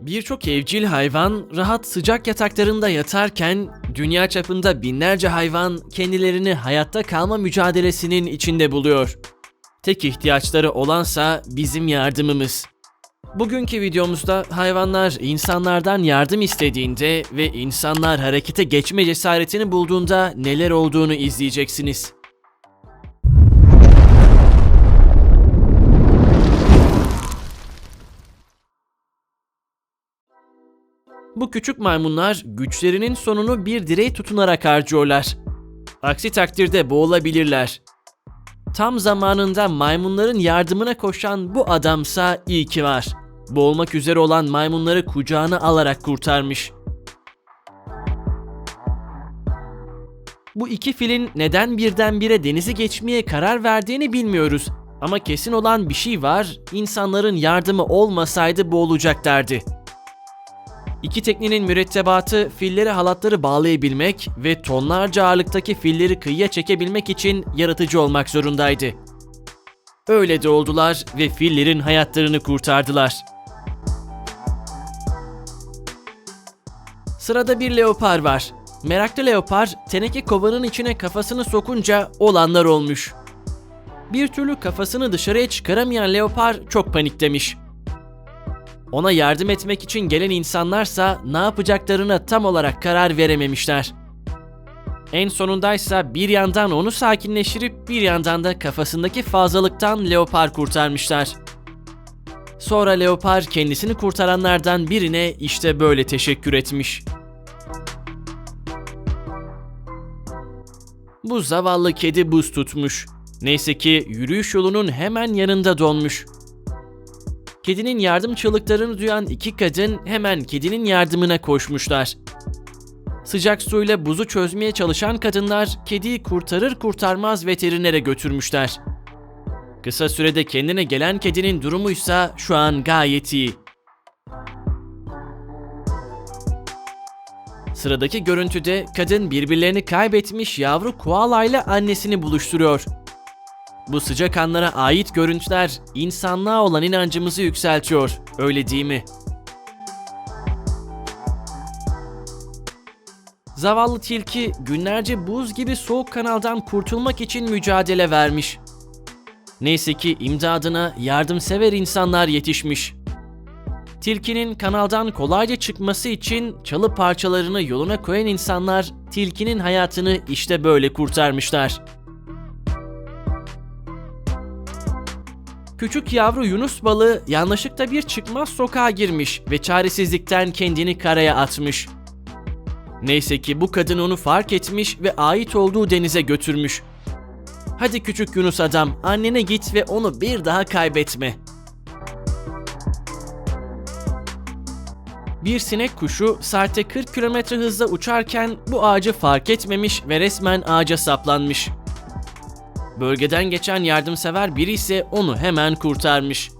Birçok evcil hayvan rahat sıcak yataklarında yatarken dünya çapında binlerce hayvan kendilerini hayatta kalma mücadelesinin içinde buluyor. Tek ihtiyaçları olansa bizim yardımımız. Bugünkü videomuzda hayvanlar insanlardan yardım istediğinde ve insanlar harekete geçme cesaretini bulduğunda neler olduğunu izleyeceksiniz. Bu küçük maymunlar güçlerinin sonunu bir direğe tutunarak harcıyorlar. Aksi takdirde boğulabilirler. Tam zamanında maymunların yardımına koşan bu adamsa iyi ki var. Boğulmak üzere olan maymunları kucağına alarak kurtarmış. Bu iki filin neden birdenbire denizi geçmeye karar verdiğini bilmiyoruz. Ama kesin olan bir şey var, insanların yardımı olmasaydı boğulacaklardı. İki teknenin mürettebatı filleri halatları bağlayabilmek ve tonlarca ağırlıktaki filleri kıyıya çekebilmek için yaratıcı olmak zorundaydı. Öyle de oldular ve fillerin hayatlarını kurtardılar. Sırada bir leopar var. Meraklı leopar teneke kovanın içine kafasını sokunca olanlar olmuş. Bir türlü kafasını dışarıya çıkaramayan leopar çok paniklemiş. Ona yardım etmek için gelen insanlarsa ne yapacaklarına tam olarak karar verememişler. En sonundaysa bir yandan onu sakinleştirip bir yandan da kafasındaki fazlalıktan leopar kurtarmışlar. Sonra leopar kendisini kurtaranlardan birine işte böyle teşekkür etmiş. Bu zavallı kedi buz tutmuş. Neyse ki yürüyüş yolunun hemen yanında donmuş. Kedinin yardım çığlıklarını duyan iki kadın hemen kedinin yardımına koşmuşlar. Sıcak suyla buzu çözmeye çalışan kadınlar kediyi kurtarır kurtarmaz veterinere götürmüşler. Kısa sürede kendine gelen kedinin durumuysa şu an gayet iyi. Sıradaki görüntüde kadın birbirlerini kaybetmiş yavru koala ile annesini buluşturuyor. Bu sıcak anlara ait görüntüler insanlığa olan inancımızı yükseltiyor. Öyle değil mi? Zavallı tilki günlerce buz gibi soğuk kanaldan kurtulmak için mücadele vermiş. Neyse ki imdadına yardımsever insanlar yetişmiş. Tilkinin kanaldan kolayca çıkması için çalı parçalarını yoluna koyan insanlar tilkinin hayatını işte böyle kurtarmışlar. Küçük yavru Yunus balığı yanlışlıkla bir çıkmaz sokağa girmiş ve çaresizlikten kendini karaya atmış. Neyse ki bu kadın onu fark etmiş ve ait olduğu denize götürmüş. Hadi küçük Yunus adam, annene git ve onu bir daha kaybetme. Bir sinek kuşu saatte 40 km hızla uçarken bu ağacı fark etmemiş ve resmen ağaca saplanmış. Bölgeden geçen yardımsever biri ise onu hemen kurtarmış.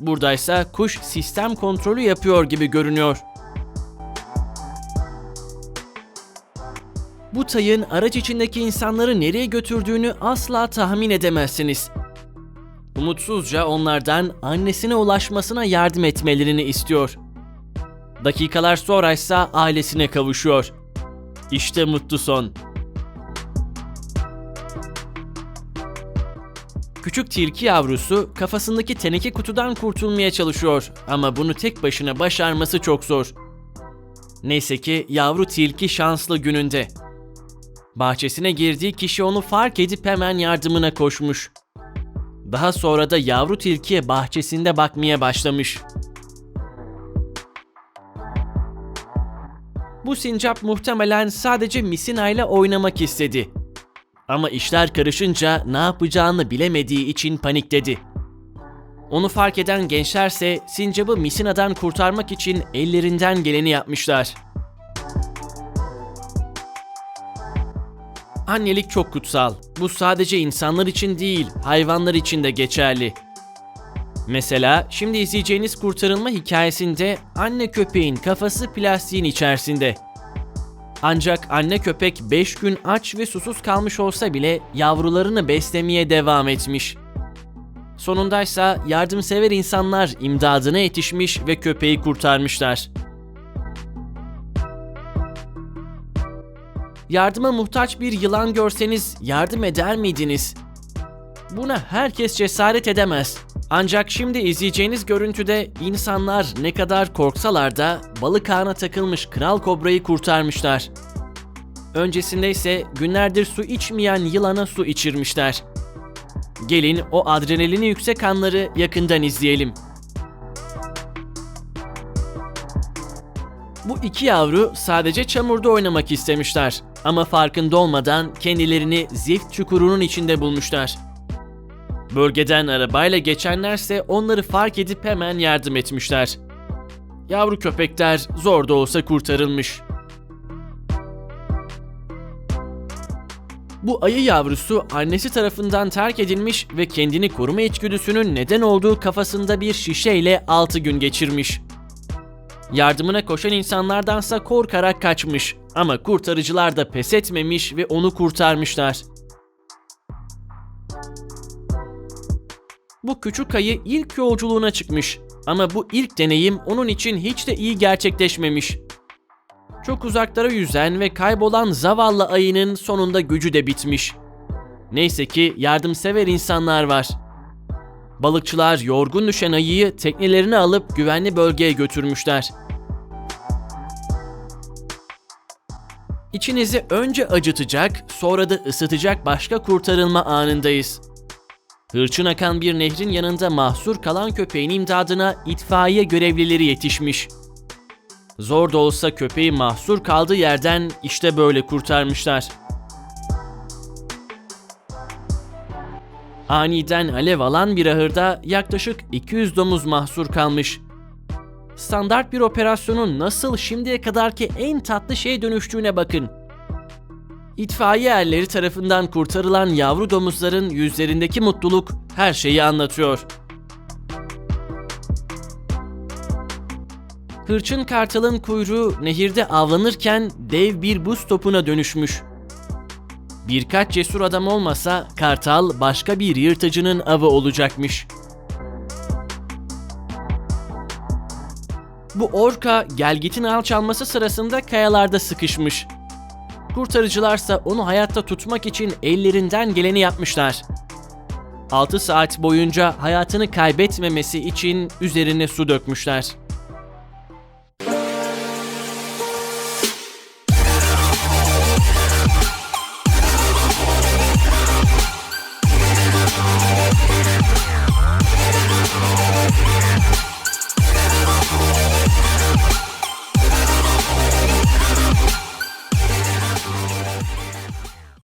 Buradaysa kuş sistem kontrolü yapıyor gibi görünüyor. Bu tayın araç içindeki insanları nereye götürdüğünü asla tahmin edemezsiniz. Umutsuzca onlardan annesine ulaşmasına yardım etmelerini istiyor. Dakikalar sonra ise ailesine kavuşuyor. İşte mutlu son. Küçük tilki yavrusu kafasındaki teneke kutudan kurtulmaya çalışıyor ama bunu tek başına başarması çok zor. Neyse ki yavru tilki şanslı gününde. Bahçesine girdiği kişi onu fark edip hemen yardımına koşmuş. Daha sonra da yavru tilkiye bahçesinde bakmaya başlamış. Bu sincap muhtemelen sadece Misina ile oynamak istedi. Ama işler karışınca ne yapacağını bilemediği için panikledi. Onu fark eden gençlerse sincabı Misina'dan kurtarmak için ellerinden geleni yapmışlar. Annelik çok kutsal. Bu sadece insanlar için değil, hayvanlar için de geçerli. Mesela şimdi izleyeceğiniz kurtarılma hikayesinde anne köpeğin kafası plastiğin içerisinde. Ancak anne köpek 5 gün aç ve susuz kalmış olsa bile yavrularını beslemeye devam etmiş. Sonundaysa yardımsever insanlar imdadına yetişmiş ve köpeği kurtarmışlar. Yardıma muhtaç bir yılan görseniz yardım eder miydiniz? Buna herkes cesaret edemez. Ancak şimdi izleyeceğiniz görüntüde insanlar ne kadar korksalar da balık ağına takılmış kral kobrayı kurtarmışlar. Öncesinde ise günlerdir su içmeyen yılana su içirmişler. Gelin o adrenalini yüksek anları yakından izleyelim. Bu iki yavru sadece çamurda oynamak istemişler ama farkında olmadan kendilerini zift çukurunun içinde bulmuşlar. Bölgeden arabayla geçenlerse onları fark edip hemen yardım etmişler. Yavru köpekler zor da olsa kurtarılmış. Bu ayı yavrusu annesi tarafından terk edilmiş ve kendini koruma içgüdüsünün neden olduğu kafasında bir şişeyle 6 gün geçirmiş. Yardımına koşan insanlardansa korkarak kaçmış ama kurtarıcılar da pes etmemiş ve onu kurtarmışlar. Bu küçük ayı ilk yolculuğuna çıkmış ama bu ilk deneyim onun için hiç de iyi gerçekleşmemiş. Çok uzaklara yüzen ve kaybolan zavallı ayının sonunda gücü de bitmiş. Neyse ki yardımsever insanlar var. Balıkçılar yorgun düşen ayıyı teknelerine alıp güvenli bölgeye götürmüşler. İçinizi önce acıtacak, sonra da ısıtacak başka kurtarılma anındayız. Hırçın akan bir nehrin yanında mahsur kalan köpeğin imdadına itfaiye görevlileri yetişmiş. Zor da olsa köpeği mahsur kaldığı yerden işte böyle kurtarmışlar. Aniden alev alan bir ahırda yaklaşık 200 domuz mahsur kalmış. Standart bir operasyonun nasıl şimdiye kadarki en tatlı şeye dönüştüğüne bakın. İtfaiye erleri tarafından kurtarılan yavru domuzların yüzlerindeki mutluluk her şeyi anlatıyor. Hırçın kartalın kuyruğu nehirde avlanırken dev bir buz topuna dönüşmüş. Birkaç cesur adam olmasa kartal başka bir yırtıcının avı olacakmış. Bu orka gelgitin alçalması sırasında kayalarda sıkışmış. Kurtarıcılarsa onu hayatta tutmak için ellerinden geleni yapmışlar. 6 saat boyunca hayatını kaybetmemesi için üzerine su dökmüşler.